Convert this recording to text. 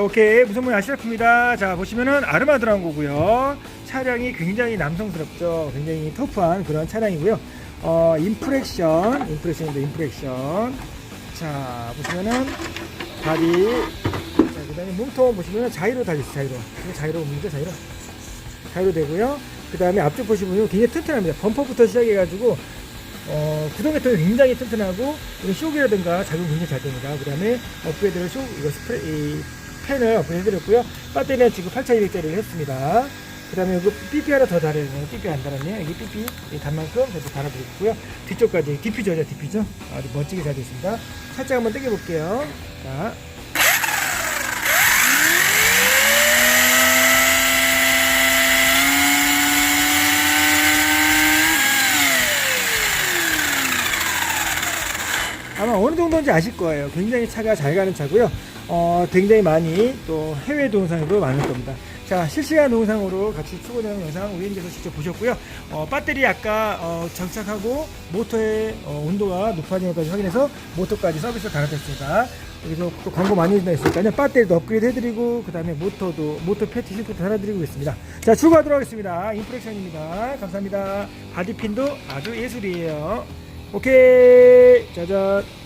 자, 오케이. 무슨 모양 시작합니다. 자, 보시면은 아르마 들어간 거고요. 차량이 굉장히 남성스럽죠. 굉장히 터프한 그런 차량이고요. 어, 인프렉션, 인프렉션입니다. 인프렉션. 자, 보시면은 바디. 자, 그다음에 몸통 보시면은 자이로 달렸어요. 자이로. 자이로 뭡니까? 자이로. 자이로 되고요. 그다음에 앞쪽 보시면 굉장히 튼튼합니다. 범퍼부터 시작해 가지고 어, 구동 계통이 굉장히 튼튼하고 이런 쇼기라든가 작용 굉장히 잘 됩니다. 그 다음에 업그레이드를 쇼 이거 스프레 이 펜을 해드렸고요. 배터리는 지금 8200짜리를 했습니다. 그 다음에 이거 PP 하나 더 달아야 돼요. PP 안 달았네요. 여기 이 단만큼 저도 달아드리고요. 뒤쪽까지 디퓨저죠, 디퓨저. 아주 멋지게 잘 됐습니다. 살짝 한번 당겨볼게요. 자. 아마 어느 정도인지 아실 거예요. 굉장히 차가 잘 가는 차고요. 어, 굉장히 많이 또 해외 동영상도 많을 겁니다. 자, 실시간 동영상으로 같이 추구되는 영상 우연께서 직접 보셨고요. 어, 배터리 아까 어, 장착하고 모터의 어, 온도가 높아지는 것까지 확인해서 모터까지 서비스 달아드렸습니다. 여기서 또 광고 많이 있으니까요. 배터리도 업그레이드 해드리고 그 다음에 모터도 모터 패티 실도 달아드리고 있습니다. 자, 출고하도록 하겠습니다. 인프렉션입니다. 감사합니다. 바디핀도 아주 예술이에요. 오케이 짜잔.